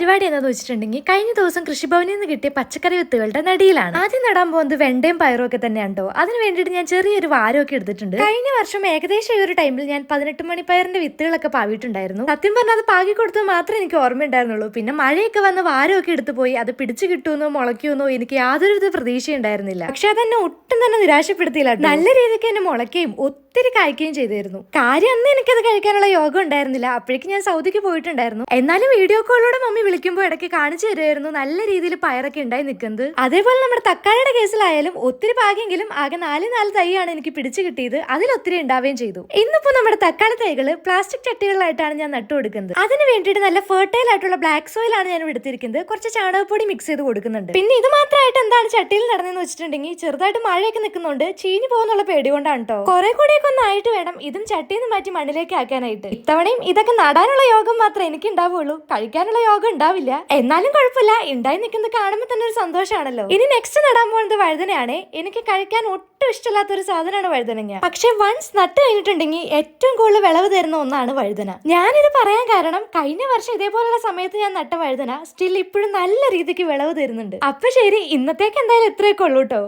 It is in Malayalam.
പരിപാടി എന്താന്ന് വെച്ചിട്ടുണ്ടെങ്കിൽ കഴിഞ്ഞ ദിവസം കൃഷിഭവനിൽ നിന്ന് കിട്ടിയ പച്ചക്കറി വിത്തുകളുടെ നടിയിലാണ്. ആദ്യം നടാൻ പോകുന്നത് വെണ്ടയും പയറും ഒക്കെ തന്നെയാണ്ടോ അതിന് വേണ്ടിയിട്ട് ഞാൻ ചെറിയൊരു വാരമൊക്കെ എടുത്തിട്ടുണ്ട്. കഴിഞ്ഞ വർഷം ഏകദേശം ഈ ഒരു ടൈമിൽ ഞാൻ പതിനെട്ട് മണി പയറിന്റെ വിത്തുകളൊക്കെ പാവിയിട്ടുണ്ടായിരുന്നു. സത്യം പറഞ്ഞാൽ അത് പാകി കൊടുത്തത് മാത്രമേ എനിക്ക് ഓർമ്മയുണ്ടായിരുന്നുള്ളൂ. പിന്നെ മഴയൊക്കെ വന്ന് വാരമൊക്കെ എടുത്തു പോയി അത് പിടിച്ചു കിട്ടുമെന്നോ മുളയ്ക്കുമെന്നോ എനിക്ക് യാതൊരുവിധ പ്രതീക്ഷയുണ്ടായിരുന്നില്ല. പക്ഷെ അതെന്നെ ഒട്ടും തന്നെ നിരാശപ്പെടുത്തിയില്ല. നല്ല രീതിക്ക് എന്നെ മുളയ്ക്കുകയും ഒത്തിരി കായ്ക്കുകയും ചെയ്തിരുന്നു. കാര്യം അന്ന് എനിക്കത് കഴിക്കാനുള്ള യോഗം ഉണ്ടായിരുന്നില്ല. അപ്പോഴേക്കും ഞാൻ സൗദിക്ക് പോയിട്ടുണ്ടായിരുന്നു. എന്നാലും വീഡിയോ കോളിലൂടെ മമ്മി വിളിക്കുമ്പോൾ ഇടയ്ക്ക് കാണിച്ചു തരുമായിരുന്നു നല്ല രീതിയിൽ പയറൊക്കെ ഉണ്ടായി നിൽക്കുന്നത്. അതേപോലെ നമ്മുടെ തക്കാളിയുടെ കേസിലായാലും ഒത്തിരി പാകിയെങ്കിലും ആകെ നാല് നാല് തൈയാണ് എനിക്ക് പിടിച്ചു കിട്ടിയത്. അതിൽ ഒത്തിരി ഉണ്ടാവുകയും ചെയ്തു. ഇന്നിപ്പോ നമ്മുടെ തക്കാളി തൈകൾ പ്ലാസ്റ്റിക് ചട്ടികളിലായിട്ടാണ് ഞാൻ നട്ടു കൊടുക്കുന്നത്. അതിന് വേണ്ടിയിട്ട് നല്ല ഫെർട്ടൈൽ ആയിട്ടുള്ള ബ്ലാക്ക് സോയിലാണ് ഞാൻ എടുത്തിരിക്കുന്നത്. കുറച്ച് ചാണകപ്പൊടി മിക്സ് ചെയ്ത് കൊടുക്കുന്നുണ്ട്. പിന്നെ ഇത് മാത്രമായിട്ട് എന്താണ് ചട്ടിയിൽ നടന്നതെന്ന് വെച്ചിട്ടുണ്ടെങ്കിൽ ചെറുതായിട്ട് മഴയൊക്കെ നിൽക്കുന്നുണ്ട്. ചീഞ്ഞു പോകുന്നുള്ള പേടി കൊണ്ടാണ് കേട്ടോ കുറെ കൂടിയൊക്കെ ഒന്ന് ആയിട്ട് വേണം. ഇതും ചട്ടിയിൽ നിന്ന് മാറ്റി മണ്ണിലേക്ക് ആക്കാനായിട്ട്. ഇത്തവണയും ഇതൊക്കെ നടാനുള്ള യോഗം മാത്രമേ എനിക്ക് ഉണ്ടാവുള്ളൂ കഴിക്കാനുള്ള യോഗം ഉണ്ടാവില്ല. എന്നാലും കുഴപ്പമില്ല. ഉണ്ടായി നിൽക്കുന്നത് കാണുമ്പോൾ തന്നെ ഒരു സന്തോഷമാണല്ലോ ഇനി നെക്സ്റ്റ് നടാൻ പോകുന്നത് വഴുതനയാണ്. എനിക്ക് കഴിക്കാൻ ഒട്ടും ഇഷ്ടമില്ലാത്ത ഒരു സാധനമാണ് വഴുതനങ്ങ. പക്ഷെ വൺസ് നട്ട് കഴിഞ്ഞിട്ടുണ്ടെങ്കിൽ ഏറ്റവും കൂടുതൽ വിളവ് തരുന്ന ഒന്നാണ് വഴുതന. ഞാനിത് പറയാൻ കാരണം കഴിഞ്ഞ വർഷം ഇതേപോലുള്ള സമയത്ത് ഞാൻ നട്ട വഴുതന സ്റ്റിൽ ഇപ്പോഴും നല്ല രീതിക്ക് വിളവ് തരുന്നുണ്ട്. അപ്പൊ ശരി ഇന്നത്തേക്ക് എന്തായാലും ഇത്രയൊക്കെ ഉള്ളൂ കേട്ടോ